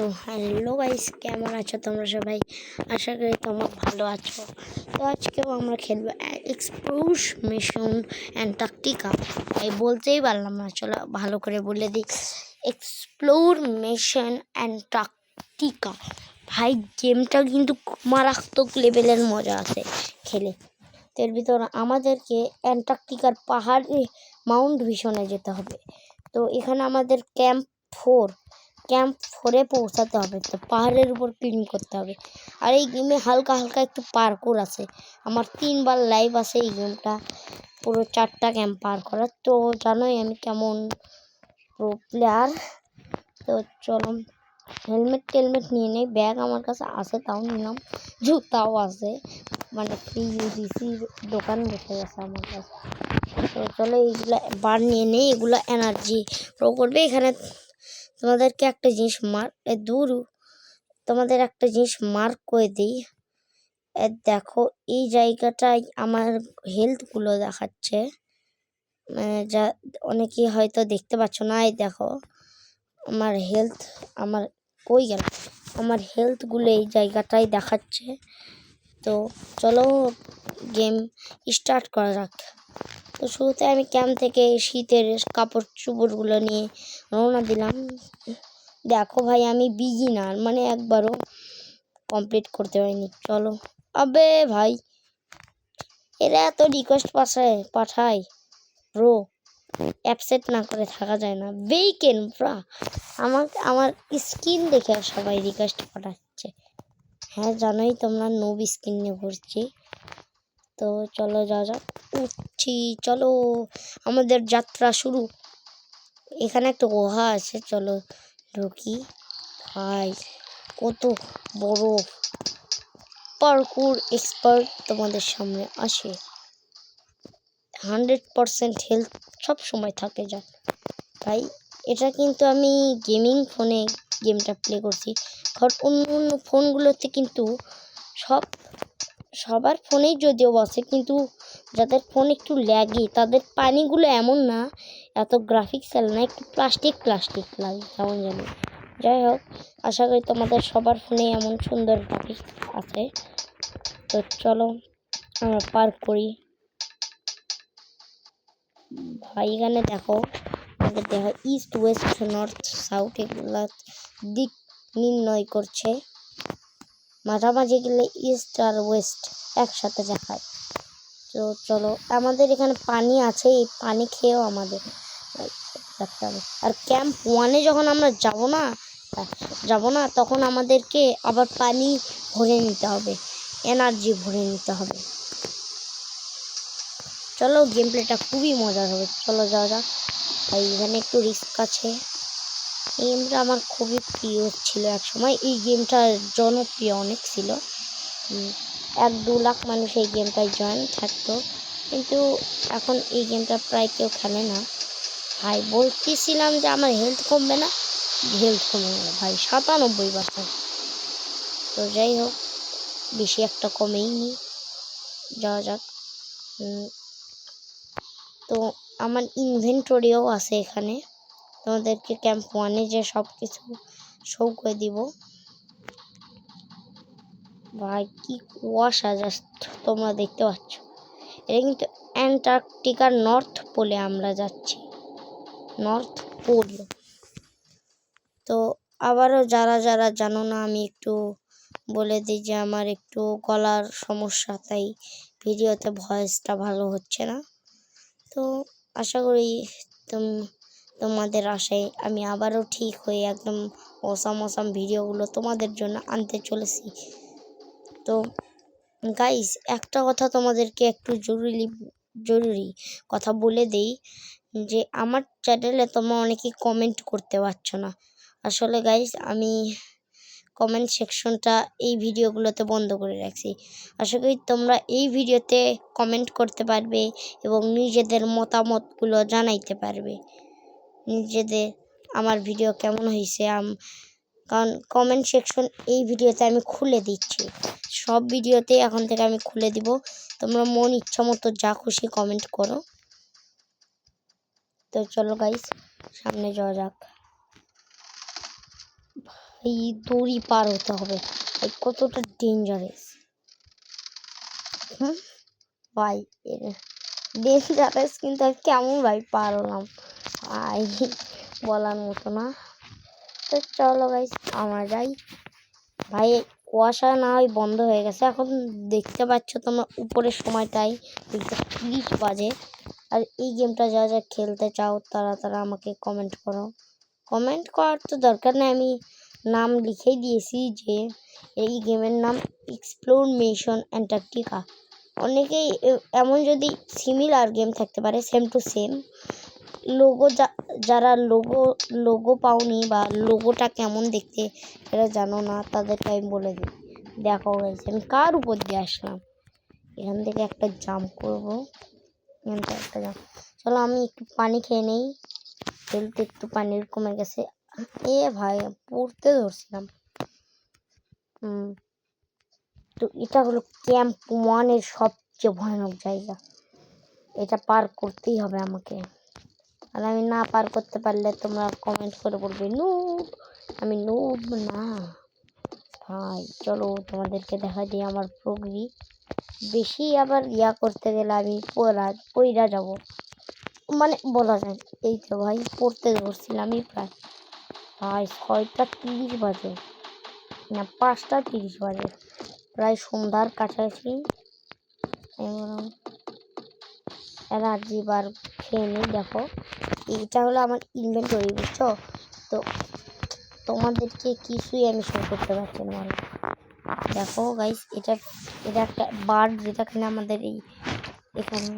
তো hello guys, কেমন আছো তোমরা সবাই? আশা করি তোমরা ভালো আছো। তো আজকেও আমরা খেলব এক্সপ্লোর মিশন অ্যান্টার্কটিকা তাই বলতেই পারলাম না, চলো ভালো করে বলে দিই। এক্সপ্লোর মিশন অ্যান্টার্কটিকা ভাই গেমটা কিন্তু মারাত্মক লেভেলের মজা আছে খেলে। তো এর ভিতর আমাদেরকে অ্যান্টার্কটিকার পাহাড়ে মাউন্ট ভিশনে যেতে হবে। তো এখানে আমাদের ক্যাম্প ফোর ক্যাম্প ফোরে পৌঁছাতে হবে, তো পাহাড়ের উপর ক্লিন করতে হবে। আর এই গেমে হালকা হালকা একটু পার্কুর আছে। আমার তিনবার লাইভ আছে এই গেমটা পুরো চারটা ক্যাম্প পার করার তো জানোই আমি কেমন প্রো প্লেয়ার তো চলো হেলমেট টেলমেট নিয়ে নেই। ব্যাগ আমার কাছে আছে, তাও নিলাম। জুতাও আছে। মানে ফ্রি ইউজিসির দোকান বসে গেছে আমার কাছে। তো চলো এইগুলো বার নিয়ে নেই। এগুলো এনার্জি প্রো করবে। এখানে তোমাদেরকে একটা জিনিস মার, এ দূর, তোমাদের একটা জিনিস মার্ক করে দিই। এ দেখো, এই জায়গাটায় আমার হেলথগুলো দেখাচ্ছে। মানে যা, অনেকেই হয়তো দেখতে পাচ্ছ না, এই দেখো, আমার হেলথ আমার কই গেল? আমার হেলথগুলো এই জায়গাটায় দেখাচ্ছে। তো চলো গেম স্টার্ট করা যাক। তো শুরুতে আমি ক্যাম্প থেকে শীতের কাপড় চোপড়গুলো নিয়ে রওনা দিলাম। দেখো ভাই, আমি বিগিনার মানে একবারও কমপ্লিট করতে পারিনি। চলো। আবে ভাই, এরা এত রিকোয়েস্ট পাঠায় পাঠায়। ব্রো অ্যাপসেট না করে থাকা যায় না। বেইকেন ব্রা আমাকে, আমার স্কিন দেখে সবাই রিকোয়েস্ট পাঠাচ্ছে। হ্যাঁ জানোই তোমরা নোব স্কিন নিয়ে ঘুরছি তো চলো যা যা উঠছি, চলো। আমাদের যাত্রা শুরু। এখানে একটা গুহা আছে, চলো ঢুকি। ভাই, কত বড় পার্কুর এক্সপার্ট তোমাদের সামনে আসে। হান্ড্রেড পারসেন্ট হেলথ সব সময় থাকে যা তাই এটা কিন্তু আমি গেমিং ফোনে গেমটা প্লে করছি। কারণ অন্য অন্য ফোনগুলোতে কিন্তু সব, সবার ফোনেই যদিও বসে, কিন্তু যাদের ফোন একটু ল্যাগি তাদের পানিগুলো এমন না, এত গ্রাফিক্স না, একটু প্লাস্টিক প্লাস্টিক লাগে, কেমন জানি। যাই হোক, আশা করি তোমাদের সবার ফোনে এমন সুন্দর গ্রাফিক্স আছে। তো চলো, আমরা পার্ক করি। ভাই, এখানে দেখো দেখো ইস্ট ওয়েস্ট নর্থ সাউথ এগুলা দিক নির্ণয় করছে। মাঝামাঝি গেলে ইস্ট আর ওয়েস্ট একসাথে দেখায়। তো চলো, আমাদের এখানে পানি আছে, এই পানি খেয়েও আমাদের আর ক্যাম্প ওয়ানে যখন আমরা যাব না যাব না, তখন আমাদেরকে আবার পানি ভরে নিতে হবে এনার্জি ভরে নিতে হবে। চলো গেম প্লেটা খুবই মজার হবে। চলো, যাওয়া যাক। এখানে একটু রিস্ক আছে। এই গেমটা আমার খুবই প্রিয় ছিল এক সময় এই গেমটা জনপ্রিয় অনেক ছিল। এক দু লাখ মানুষ এই গেমটায় জয়েন থাকতো। কিন্তু এখন এই গেমটা প্রায় কেউ খেলে না। ভাই, বলতেছিলাম যে আমার হেলথ কমবে না। হেলথ কমে গেল ভাই, সাতানব্বই পার্সেন্ট তো যাই হোক, বেশি একটা কমেই নি যাওয়া যাক। তো আমার ইনভেন্টরিও আছে এখানে। তোমাদেরকে ক্যাম্প ওয়ানে যে সব কিছু শো করে দিব। ভাই, কি কুয়াশা জাস্ট তোমরা দেখতে পাচ্ছ। এটা কিন্তু অ্যান্টার্কটিকার নর্থ পোলে আমরা যাচ্ছি। North pole. তো আবারও যারা যারা জানো না, আমি একটু বলে দিই যে আমার একটু গলার সমস্যা, তাই ভিডিওতে ভয়েসটা ভালো হচ্ছে না। তো আশা করি তোমাদের আশায় আমি আবারও ঠিক হয়ে একদম অসাম অসাম ভিডিওগুলো তোমাদের জন্য আনতে চলেছি। তো গাইস একটা কথা তোমাদেরকে একটু জরুরি জরুরি কথা বলে দেই যে আমার চ্যানেলে তোমরা অনেকেই কমেন্ট করতে পারছ না। আসলে গাইস আমি কমেন্ট সেকশনটা এই ভিডিওগুলোতে বন্ধ করে রাখছি। আশা করি তোমরা এই ভিডিওতে কমেন্ট করতে পারবে এবং নিজেদের মতামতগুলো জানাইতে পারবে। নিজেদের আমার ভিডিও কেমন হয়েছে কারণ কমেন্ট সেকশন এই ভিডিওতে আমি খুলে দিচ্ছি। সব ভিডিওতে এখন থেকে আমি খুলে দিব। তোমরা মন ইচ্ছা মতো যা খুশি কমেন্ট করো। তো চলো গাইস সামনে যাওয়া যাক। এই দড়ি পার হতে হবে। কতটা ডেঞ্জারাস হুম? ভাই ডেঞ্জারাস কিন্তু কেমন ভাই পার হলাম ভাই বলার মতো না। তো চলো ভাই আমরা যাই। ভাই, কুয়াশা না হয় বন্ধ হয়ে গেছে। এখন দেখতে পাচ্ছ তোমরা উপরের সময়টাই। দুইটা তিরিশ বাজে। আর এই গেমটা যা যা খেলতে চাও, তারা তারা আমাকে কমেন্ট করো। কমেন্ট করার তো দরকার নেই। আমি নাম লিখেই দিয়েছি যে, এই গেমের নাম এক্সপ্লোর মিশন অ্যান্টার্কটিকা অনেকেই এমন যদি সিমিলার গেম থাকতে পারে সেম টু সেম লোগো যা, যারা লোগো লোগো পাওনি বা লোগোটা কেমন দেখতে এটা জানো না, তাদেরকে আমি বলে দিই। দেখো গেছে আমি কার উপর দিয়ে আসলাম? এখান থেকে একটা জাম্প করব। এখান থেকে একটা জাম্প চলো আমি একটু পানি খেয়ে নেই। হেলথ একটু পানির কমে গেছে। এ ভাই, পড়তে ধরছিলাম। হুম। তো এটা হলো ক্যাম্প ওয়ানের সবচেয়ে ভয়ানক জায়গা। এটা পার করতেই হবে আমাকে। আর আমি না পার করতে পারলে তোমরা কমেন্ট করে বলবে নুব আমি নুব না। ভাই, চলো তোমাদেরকে দেখা দিই আমার প্রগরি বেশি আবার ইয়া করতে গেলে আমি পড়া পইরা যাব। মানে বলা যায় এই তো ভাই, পড়তে ধরছিলামই প্রায়। ভাই, ছয়টা তিরিশ বাজে। না, পাঁচটা তিরিশ বাজে। প্রায় সন্ধ্যার কাছাকাছি। এনার্জি বার খেয়ে নিই, দেখো। এইটা হলো আমার ইনভেন্টরি বুঝছ? তো তোমাদেরকে কিছুই আমি শো করতে পারছি না। দেখো গাইস এটা এটা একটা বার্ড যেটা কিনা আমাদের এই এখানে